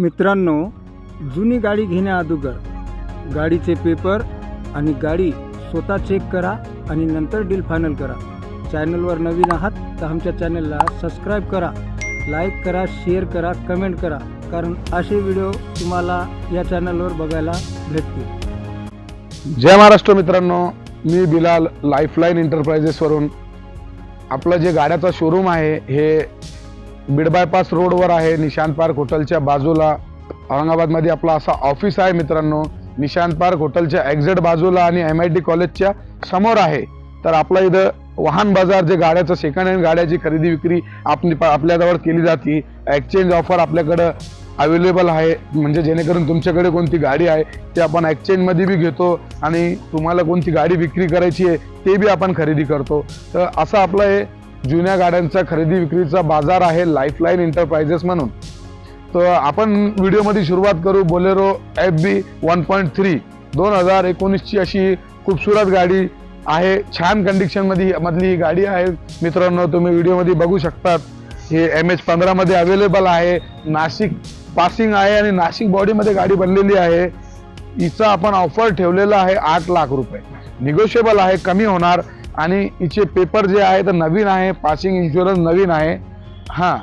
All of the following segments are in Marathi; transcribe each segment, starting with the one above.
मित्रांनो जुनी गाडी घेण्याअगोदर गाडीचे पेपर आणि गाडी स्वतः चेक करा आणि नंतर डील फायनल करा. चॅनलवर नवीन आहात तर आमच्या चॅनलला सबस्क्राईब करा लाईक करा शेअर करा कमेंट करा. कारण असे व्हिडिओ तुम्हाला या चॅनलवर बघायला भेटतील. जय महाराष्ट्र मित्रांनो मी बिलाल लाईफलाईन एंटरप्रायजेसवरून आपलं जे गाड्याचा शोरूम आहे हे बीड बायपास रोडवर आहे निशांत पार्क हॉटेलच्या बाजूला. औरंगाबादमध्ये आपला असा ऑफिस आहे मित्रांनो. निशांत पार्क हॉटेलच्या एक्झॅक्ट बाजूला आणि एम आय टी कॉलेजच्या समोर आहे. तर आपलं इथं वाहन बाजार जे गाड्याचं सेकंड हँड गाड्याची खरेदी विक्री आपली आपल्याजवळ केली जाते. एक्सचेंज ऑफर आपल्याकडं अवेलेबल आहे. म्हणजे जेणेकरून तुमच्याकडे कोणती गाडी आहे ते आपण एक्सचेंजमध्ये बी घेतो आणि तुम्हाला कोणती गाडी विक्री करायची आहे ते बी आपण खरेदी करतो. तर असं आपलं हे जुन्या गाड्यांचा खरेदी विक्रीचा बाजार आहे लाईफलाईन एंटरप्राइजेस म्हणून. तर आपण व्हिडिओमध्ये सुरुवात करू. Bolero F B one point three दोन हजार एकोणीसची अशी खूपसूरत गाडी आहे. छान कंडिशनमध्ये मधली ही गाडी आहे. मित्रांनो तुम्ही व्हिडिओमध्ये बघू शकतात. हे एम एच पंधरामध्ये अवेलेबल आहे. नाशिक पासिंग आहे आणि नाशिक बॉडीमध्ये गाडी बनलेली आहे. हिचा आपण ऑफर ठेवलेला आहे आठ लाख रुपये. निगोशिएबल आहे कमी होणार. आणि हिचे पेपर जे आहे तर नवीन आहे पासिंग इन्शुरन्स नवीन आहे. हां.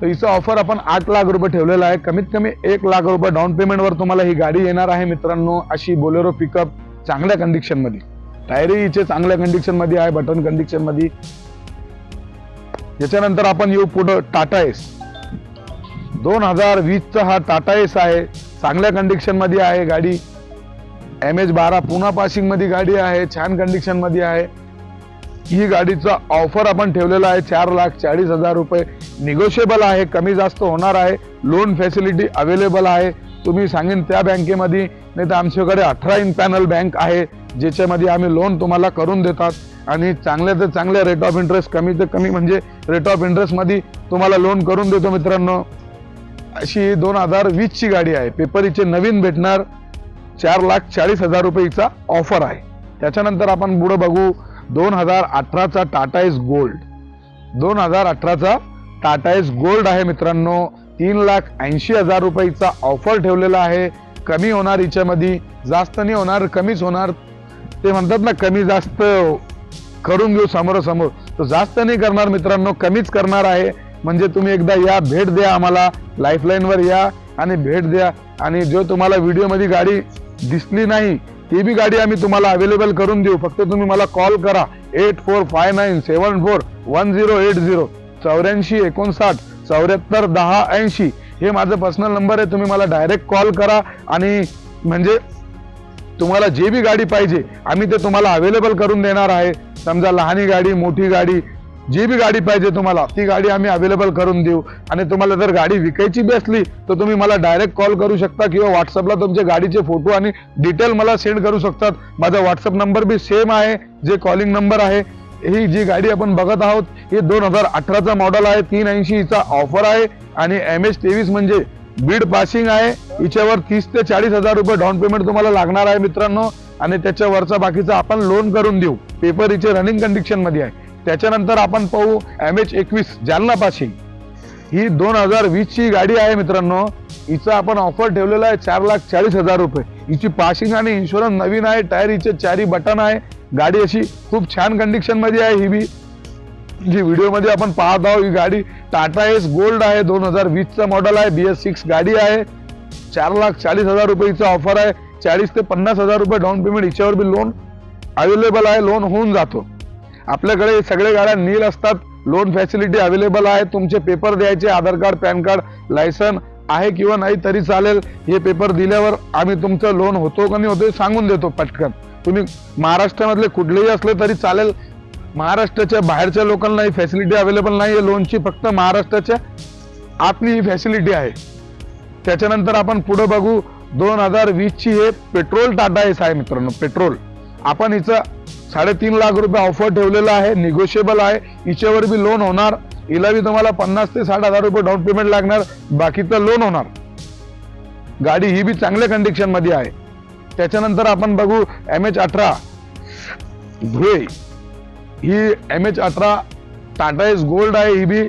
तर हिचं ऑफर आपण आठ लाख रुपये ठेवलेला आहे. कमीत कमी एक लाख रुपये डाऊन पेमेंटवर तुम्हाला ही गाडी येणार आहे मित्रांनो अशी बोलेरो पिकअप चांगल्या कंडिशनमध्ये टायरही हिचे चांगल्या कंडिशनमध्ये आहे बटन कंडिशनमध्ये याच्यानंतर आपण येऊ पुढं टाटा एस दोन हजार वीसचा हा टाटा एस आहे. चांगल्या कंडिशनमध्ये आहे गाडी. एम एच बारा पुन्हा पासिंगमध्ये गाडी आहे छान कंडिशनमध्ये आहे. ही गाडीचा ऑफर आपण ठेवलेला आहे चार लाख चाळीस हजार रुपये. निगोशिएबल आहे कमी जास्त होणार आहे. लोन फॅसिलिटी अवेलेबल आहे. तुम्ही सांगेन त्या बँकेमध्ये नाही तर आमच्याकडे अठरा इन पॅनल बँक आहे ज्याच्यामध्ये आम्ही लोन तुम्हाला करून देतात. आणि चांगल्या तर चांगल्या रेट ऑफ इंटरेस्ट कमी तर कमी म्हणजे रेट ऑफ इंटरेस्टमध्ये तुम्हाला लोन करून देतो मित्रांनो. अशी दोन हजार वीसची गाडी आहे. पेपरीचे नवीन भेटणार. चार लाख चाळीस हजार रुपयेचा ऑफर आहे. त्याच्यानंतर आपण पुढं बघू दोन हजार अठराचा टाटा एस गोल्ड दोन हजार अठराचा टाटा एस गोल्ड आहे मित्रांनो. तीन लाख ऐंशी हजार रुपयेचा ऑफर ठेवलेला आहे. कमी होणार हिच्यामध्ये जास्त नाही होणार कमीच होणार. ते म्हणतात ना कमी जास्त करून घेऊ समोरासमोर. तर जास्त नाही करणार मित्रांनो कमीच करणार आहे. म्हणजे तुम्ही एकदा या भेट द्या आम्हाला. लाईफलाईनवर या आणि भेट द्या. आणि जो तुम्हाला व्हिडिओमध्ये गाडी दिसली नाही ती बी गाडी आम्ही तुम्हाला अवेलेबल करून देऊ. फक्त तुम्ही मला कॉल करा. Eight four five nine seven four one zero eight zero चौऱ्याऐंशी एकोणसाठ चौऱ्याहत्तर दहा ऐंशी. हे माझं पर्सनल नंबर आहे. तुम्ही मला डायरेक्ट कॉल करा आणि म्हणजे तुम्हाला जे बी गाडी पाहिजे आम्ही ते तुम्हाला अवेलेबल करून देणार आहे. समजा लहानी गाडी मोठी गाडी जी बी गाडी पाहिजे तुम्हाला ती गाडी आम्ही अवेलेबल करून देऊ. आणि तुम्हाला जर गाडी विकायची बी असली तर तुम्ही मला डायरेक्ट कॉल करू शकता किंवा व्हॉट्सअपला तुमचे गाडीचे फोटो आणि डिटेल मला सेंड करू शकतात. माझा व्हॉट्सअप नंबर बी सेम आहे जे कॉलिंग नंबर आहे. ही जी गाडी आपण बघत आहोत हे दोन हजार अठराचा मॉडेल आहे तीन ऐंशी हिचा ऑफर आहे आणि एम एच तेवीस म्हणजे बीड पासिंग आहे. हिच्यावर तीस ते चाळीस हजार रुपये डाऊन पेमेंट तुम्हाला लागणार आहे मित्रांनो. आणि त्याच्यावरचा बाकीचा आपण लोन करून देऊ. पेपर हिचे रनिंग कंडिशनमध्ये आहे. त्याच्यानंतर आपण पाहू एम एच एकवीस जालना पासिंग ही दोन हजार वीसची गाडी आहे मित्रांनो. हिचा आपण ऑफर ठेवलेला आहे चार लाख चाळीस हजार रुपये. हिची पासिंग आणि इन्शुरन्स नवीन आहे टायर हिचे चारी बटन आहे. गाडी अशी खूप छान कंडिशनमध्ये आहे ही बी. जी व्हिडिओमध्ये आपण पाहत आहोत ही गाडी टाटा एस गोल्ड आहे. दोन हजार वीसचा मॉडेल आहे बी एस सिक्स गाडी आहे. चार लाख चाळीस हजार रुपयेचा ऑफर आहे. चाळीस ते पन्नास हजार रुपये डाऊन पेमेंट हिच्यावर बी लोन अवेलेबल आहे. लोन होऊन जातो. आपल्याकडे सगळे गाड्या नील असतात. लोन फॅसिलिटी अवेलेबल आहे. तुमचे पेपर द्यायचे Aadhaar card PAN card licence आहे किंवा नाही तरी चालेल. हे पेपर दिल्यावर आम्ही तुमचं लोन होतो का नाही होतो हे सांगून देतो पटकन. तुम्ही महाराष्ट्रामधले कुठलेही असले तरी चालेल. महाराष्ट्राच्या बाहेरच्या लोकांना ही फॅसिलिटी अवेलेबल नाही. आहे लोनची फक्त महाराष्ट्राच्या आतली ही फॅसिलिटी आहे. त्याच्यानंतर आपण पुढे बघू. दोन हजार वीसची हे पेट्रोल टाटा आहे आहे मित्रांनो पेट्रोल आपण हिचं साडेतीन लाख रुपये ऑफर ठेवलेला आहे निगोशिएबल आहे. हिच्यावर बी लोन होणार. हिला बी तुम्हाला पन्नास ते साठ हजार रुपये डाऊन पेमेंट लागणार. बाकीचं लोन होणार. गाडी ही बी चांगल्या कंडिशनमध्ये आहे. त्याच्यानंतर आपण बघू एम एच अठरा. धुळे. ही एम एच अठरा टाटा एस गोल्ड आहे. ही बी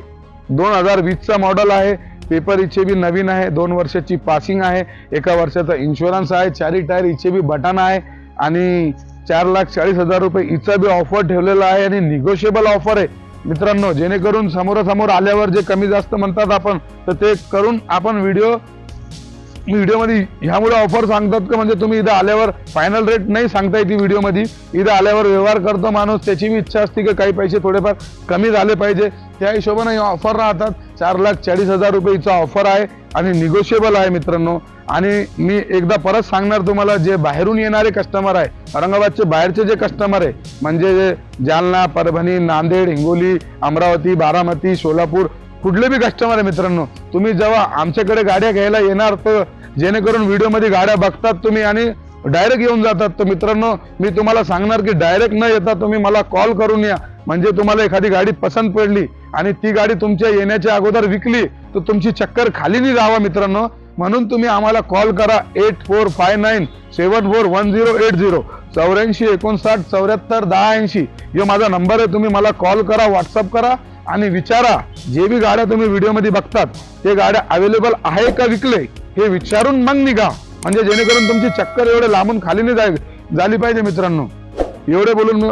दोन हजार वीसचा मॉडेल आहे. पेपर इचे बी नवीन आहे. दोन वर्षाची पासिंग आहे. एका वर्षाचा इन्शुरन्स आहे. चारी टायर इचे बी बटन आहे. आणि चार लाख चाळीस हजार रुपये इचा बी ऑफर ठेवलेला आहे आणि निगोशिएबल ऑफर आहे. मित्रांनो जेणेकरून समोरासमोर आल्यावर जे कमी जास्त म्हणतात आपण तर ते करून आपण व्हिडिओ व्हिडिओमध्ये ह्यामुळे ऑफर सांगतात का? म्हणजे तुम्ही इथं आल्यावर फायनल रेट नाही सांगता येते व्हिडिओमध्ये इथं आल्यावर व्यवहार करतो माणूस. त्याची बी इच्छा असते की काही पैसे थोडेफार कमी झाले पाहिजे. त्या हिशोबाने ऑफर राहतात. चार लाख चाळीस हजार रुपयेचा ऑफर आहे आणि निगोशिएबल आहे मित्रांनो. आणि मी एकदा परत सांगणार तुम्हाला जे बाहेरून येणारे कस्टमर आहे औरंगाबादचे बाहेरचे जे कस्टमर आहे म्हणजे जालना परभणी नांदेड हिंगोली अमरावती बारामती सोलापूर कुठले बी कस्टमर आहे मित्रांनो तुम्ही जेव्हा आमच्याकडे गाड्या घ्यायला येणार तर जेणेकरून व्हिडिओमध्ये गाड्या बघतात तुम्ही आणि डायरेक्ट येऊन जातात. तर मित्रांनो मी तुम्हाला सांगणार की डायरेक्ट न येता तुम्ही मला कॉल करून या. म्हणजे तुम्हाला एखादी गाडी पसंत पडली आणि ती गाडी तुमच्या येण्याच्या अगोदर विकली तर तुमची चक्कर खाली नाही राहावा मित्रांनो. म्हणून तुम्ही आम्हाला कॉल करा eight four five nine seven four one zero eight zero चौऱ्याऐंशी एकोणसाठ चौऱ्याहत्तर दहा ऐंशी हे माझा नंबर आहे तुम्ही मला कॉल करा व्हॉट्सअप करा. आणि विचारा जे बी गाड्या तुम्ही व्हिडिओमध्ये बघतात ते गाड्या अवेलेबल आहे का विकले हे विचारून मग निघा. म्हणजे जेणेकरून तुमची चक्कर एवढे लांबून खाली नाही जाय झाली पाहिजे मित्रांनो. एवढे बोलून